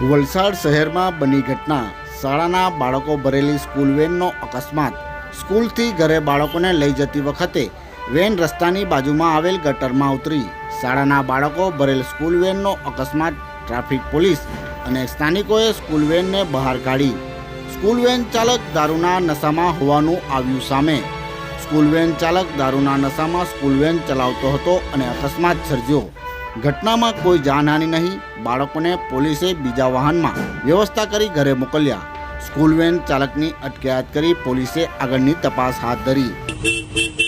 વલસાડ શહેરમાં બની ઘટના. શાળાના બાળકો ભરેલી સ્કૂલ વેનનો અકસ્માત. સ્કૂલથી ઘરે બાળકોને લઈ જતી વખતે વેન રસ્તાની બાજુમાં આવેલ ગટરમાં ઉતરી. શાળાના બાળકો ભરેલ સ્કૂલ વેનનો અકસ્માત, ટ્રાફિક પોલીસ અને સ્થાનિકોએ સ્કૂલ વેનને બહાર કાઢી. સ્કૂલ વેન ચાલક દારૂના નશામાં હોવાનું આવ્યું સામે. સ્કૂલ વેન ચાલક દારૂના નશામાં સ્કૂલ વેન ચલાવતો હતો અને અકસ્માત સર્જ્યો. ઘટનામાં કોઈ જાનહાનિ નહીં, બાળકોને પોલીસે બીજા વાહનમાં વ્યવસ્થા કરી ઘરે મોકલ્યા. સ્કૂલ વેન ચાલકની અટકાયત કરી પોલીસે આગળની તપાસ હાથ ધરી.